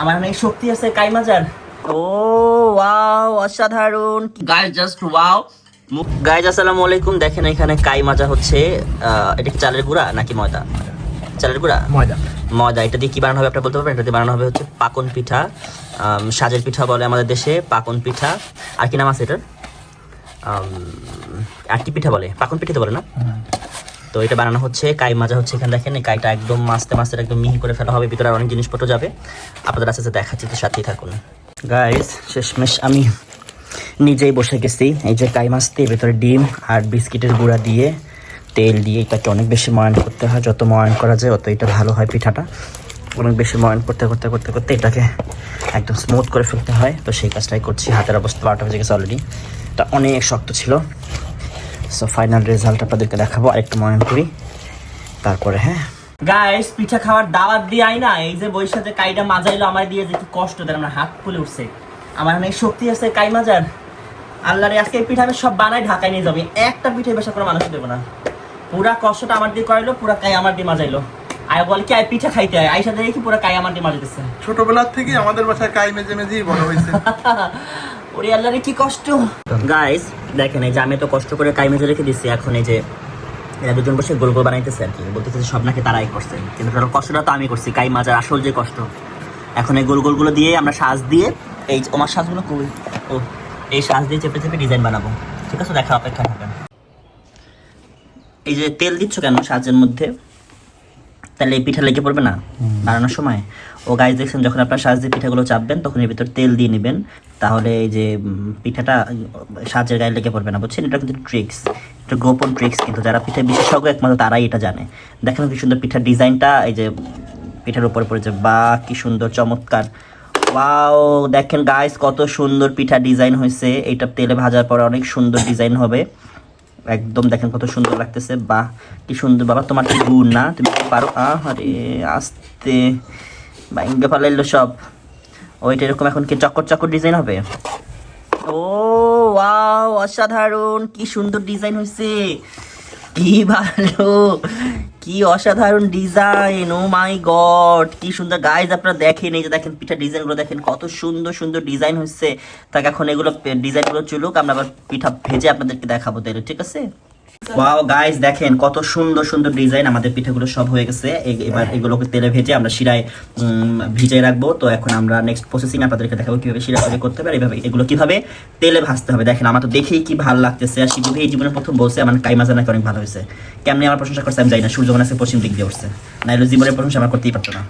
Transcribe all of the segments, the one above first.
আমার অনেক শক্তি আছে কাই মাজার ও ওয়াও অসাধারণ। গাইস জাস্ট ওয়াও গাইজ আসসালামু আলাইকুম। দেখেন এখানে কাই মাজা হচ্ছে এটা কি চালের গুঁড়া নাকি ময়দা? চালের গুঁড়া? ময়দা। ময়দা। এটা দিয়ে কি বানানো হবে আপনারা বলতে পারবেন? এটা দিয়ে বানানো হবে হচ্ছে পাকন পিঠা। সাজের পিঠা বলে আমাদের দেশে পাকন পিঠা। আর কি নাম আছে এটার? আর কি পিঠা বলে? পাকন পিঠা তো বলে না? তো এটা বানানো হচ্ছে, কাই মাজা হচ্ছে এখানে দেখেন, এই কাইটা একদম মাছতে মাছতে একদম মিহি করে ফেলা হবে, ভিতরে অনেক জিনিসপত্র যাবে। আপনাদের আস্তে আস্তে দেখাচ্ছি তো সাথেই থাকুন। গাইস শেষমেশ আমি নিজেই বসে গেছি। এই যে কাই মাছ দিয়ে ভেতরে ডিম আর বিস্কিটের গুঁড়া দিয়ে তেল দিয়ে এটাকে অনেক বেশি ময়ান করতে হয়। যত ময়ান করা যায়, অত এটা ভালো হয় পিঠাটা। অনেক বেশি ময়ান করতে করতে করতে করতে এটাকে একদম স্মুথ করে ফেলতে হয়। তো সেই কাজটাই করছি। হাতের অবস্থা বারোটা বেজে গেছে অলরেডি এটা অনেক শক্ত ছিল। সো ফাইনাল রেজাল্ট আপনাদেরকে দেখাবো আরেকটু ময়ান করি। তারপরে হ্যাঁ। গাইস পিঠা খাওয়ার দাওয়াত দিয়ে আই না এই যে সাথে কাইটা মাজাইলো আমার দিয়ে যে কি কষ্ট দেয় আমার হাত ফুলে উঠছে। আমার অনেক শক্তি আছে কাই মাজার। আল্লাহরে আজকে এই পিঠা আমি সব বানাই ঢাকায় নিয়ে যাবে একটা পিঠে বেশা করে মানুষ দেবো না। পুরা কষ্টটা আমার দিয়ে করাইলো পুরা কাই আমার দিয়ে মাজাইলো। আয় বল কি আয় পিঠা খাইতে হয় আই সাথে দেখি পুরা কাই আমার দিয়ে মাজাইতেছে। ছোটবেলার থেকে আমাদের বাসায় কাই মেজে মেজেই বড় হয়েছে। ওরে আল্লাহরে কি কষ্ট। গাইস দেখেন এই যে আমি তো কষ্ট করে কাই মেজে রেখে দিচ্ছি এখন এই যে এরা দুজন বসে গোল গোল বানাইতেছে আর কি। বলতেছে সব নাকি তারাই করছে। কিন্তু তার কষ্টটা তো আমি করছি কাই মাজার আসল যে কষ্ট। এখন এই গোল গোলগুলো দিয়ে আমরা সাজ দিয়ে এই আমার সাজগুলো কই? ও, এই সাজ দিয়ে চেপে চেপে ডিজাইন বানাবো। ঠিক আছে, দেখা, অপেক্ষা থাকেন। এই যে তেল দিচ্ছ কেন সাজের মধ্যে? তাহলে এই পিঠা লেগে পড়বে না। বানানোর সময়। ও গাছ দেখছেন যখন আপনার সাজ দিয়ে পিঠাগুলো চাপবেন তখন এর ভিতর তেল দিয়ে নেবেন। তাহলে এই যে পিঠাটা সাজের গায়ে লেগে পড়বে না বুঝছেন? এটা কিন্তু ট্রিক্স এটা গোপন ট্রিক্স কিন্তু। যারা পিঠা বিশেষজ্ঞ একমাত্র তারাই এটা জানে। দেখেন কি সুন্দর পিঠার ডিজাইনটা এই যে পিঠার উপরে পড়েছে বা কি সুন্দর চমৎকার। ওয়াও দেখেন গাইস কত সুন্দর পিঠা ডিজাইন হয়েছে। এটা তেলে ভাজার পরে অনেক সুন্দর ডিজাইন হবে। একদম দেখেন কত সুন্দর লাগতেছে। বাহ, কি সুন্দর। বাবা, তোমার কি গুণ না? তুমি পারো? আরে আস্তে। বাইঙ্গে ফালাইলো সব। ওইটা এরকম এখন কি চক্কর চক্কর ডিজাইন হবে? ও, ওয়াও, অসাধারণ। কি সুন্দর ডিজাইন হয়েছে কি ভালো কি অসাধারণ ডিজাইন ও মাই গড কি সুন্দর। গাইজ আপনারা দেখেন এই যে দেখেন, পিঠা ডিজাইনগুলো দেখেন, কত সুন্দর সুন্দর ডিজাইন হচ্ছে তাকে, এখন এগুলো ডিজাইনগুলো চলুক, আমরা আবার পিঠা ভেজে আপনাদেরকে দেখাবো তাহলে ঠিক আছে? ওয়াও গাইস দেখেন কত সুন্দর সুন্দর ডিজাইন আমাদের পিঠাগুলো সব হয়ে গেছে। এবার এগুলোকে তেলে ভেজে আমরা শিরায় ভিজিয়ে রাখব। তো এখন আমরা নেক্সট প্রসেসিং আপনাদেরকে দেখাবো কীভাবে শিরা তৈরি করতে হবে আর এইভাবে এগুলো কীভাবে তেলে ভাজতে হবে। দেখেন আমার তো দেখেই কি ভালো লাগতেছে। আর শিবু এই জীবনে প্রথম বলছে আমার কাই মাজা নাকি অনেক ভালো হয়েছে। কেমনি আমার প্রশংসা করছে আমি জানি না সূর্য আছে পশ্চিম দিক দিয়ে উঠছে। না এলো জীবনের প্রশংসা আমার করতেই পারতো না।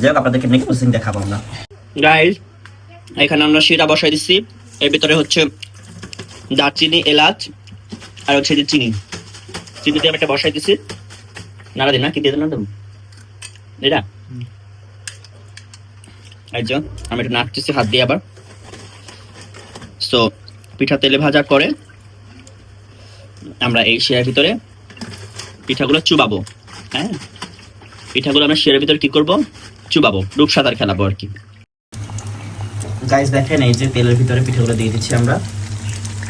যাই হোক আপনাদেরকে নেক্সট প্রসেসিং দেখাবো আমরা। গাইস এখানে আমরা শিরা বসাই দিচ্ছি। এর ভিতরে হচ্ছে দারচিনি এলাচ আর হচ্ছে যে চিনি। চিনি দিয়ে একটা বসাই দিছি। নাড়া দিন না, কি দিয়ে দেন না দেবো এটা এই আমি এটা নাড়তেছি হাত দিয়ে আবার। সো পিঠা তেলে ভাজার পরে আমরা এই শিরার ভিতরে পিঠাগুলো চুবাবো। হ্যাঁ? পিঠাগুলো আমরা শিরার ভিতরে কি করব? চুবাবো, রূপসাদার খেলাবো আর কি। গাইস দেখেন এই যে তেলের ভিতরে পিঠাগুলো দিয়ে দিচ্ছি আমরা।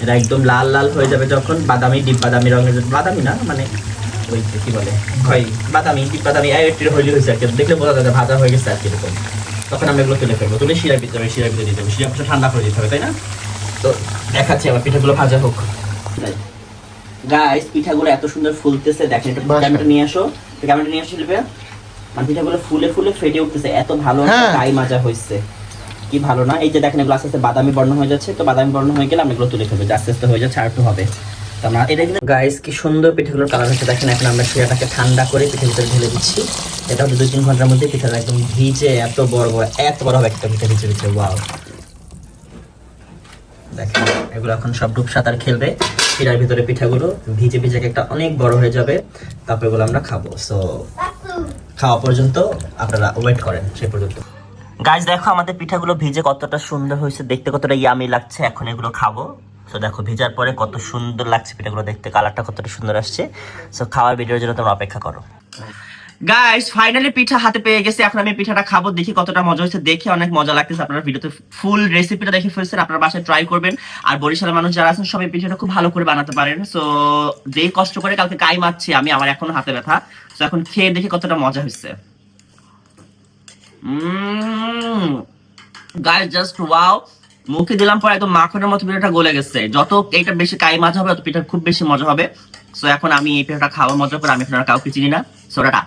এটা একদম লাল লাল হয়ে যাবে যখন বাদামি ডিপ বাদামি রঙের বাদামি না মানে ওই কি বলে? হয় বাদামি ডিপ বাদামি একটু হইলে হয়েছে আর কি। দেখলে বোঝা যাবে ভাজা হয়ে গেছে আর কি এরকম। তখন আমরা এগুলো তুলে ফেলব। তুলে শিরার ভিতরে শিরার ভিতরে দিতে হবে শিরা ঠান্ডা করে দিতে হবে তাই না? তো দেখাচ্ছি আমার পিঠাগুলো ভাজা হোক। গাইস পিঠাগুলো এত সুন্দর ফুলতেছে। দেখেন একটু ক্যামেরাটা নিয়ে আসো। ক্যামেরাটা নিয়ে আসো শিল্পে। মানে পিঠাগুলো ফুলে ফুলে ফেটে উঠতেছে। এত ভালো হ্যাঁ। টাই মাজা হয়েছে। কি ভালো না? এই যে দেখেন, এগুলো আস্তে আস্তে বাদামি বর্ণ হয়ে যাচ্ছে। তো বাদামি বর্ণ হয়ে গেলে আমরা এগুলো তুলে ফেলব। আস্তে আস্তে হয়ে যাচ্ছে, আর হবে। তো এটা কিন্তু গাইস কি সুন্দর পিঠাগুলোর কালার হচ্ছে। দেখেন, এখন আমরা ঠান্ডা করে পিঠের ভিতরে ঢেলে দিচ্ছি। এটা হচ্ছে দুই তিন ঘণ্টার মধ্যে একদম ভিজে, এত বড় বড়, এত বড় হবে একটা পিঠা ভিজে ভিজে ওয়াও দেখেন, এগুলো এখন সব ডুব সাঁতার খেলবে। শিরার ভিতরে পিঠাগুলো ভিজে ভিজে একটা অনেক বড় হয়ে যাবে। তারপর এগুলো আমরা খাব। সো খাওয়া পর্যন্ত আপনারা ওয়েট করেন, সেই পর্যন্ত। গাছ দেখো আমাদের পিঠাগুলো ভিজে কতটা সুন্দর হয়েছে। দেখতে কতটা ইয়ামি লাগছে। এখন এগুলো খাব। সো দেখো, ভিজার পরে কত সুন্দর লাগছে পিঠাগুলো দেখতে। কালারটা কতটা সুন্দর আসছে। সো খাওয়ার ভিডিওর জন্য তোমরা অপেক্ষা করো। গাইস ফাইনালি পিঠা হাতে পেয়ে গেছে। এখন আমি পিঠাটা খাব। দেখি কতটা মজা হয়েছে। দেখে অনেক মজা লাগতেছে। আপনারা ভিডিওতে ফুল রেসিপিটা দেখে ফেলছেন। আপনারা বাসায় ট্রাই করবেন। আর বরিশালের মানুষ যারা আছেন, সবাই পিঠাটা খুব ভালো করে বানাতে পারেন। সো যেই কষ্ট করে কালকে কাই মারছি, আমি, আমার এখনও হাতে ব্যথা। তো এখন খেয়ে দেখি কতটা মজা হয়েছে। গাইস জাস্ট ওয়াও মুখে দিলাম পরে একদম মাখনের মতো পিঠাটা গলে গেছে। যত এটা বেশি কাই মজা হবে, তত পিঠা খুব বেশি মজা হবে। সো এখন আমি এই পিঠাটা খাওয়ার মজা করে আমি এখন কাউকে চিনি না। So tata.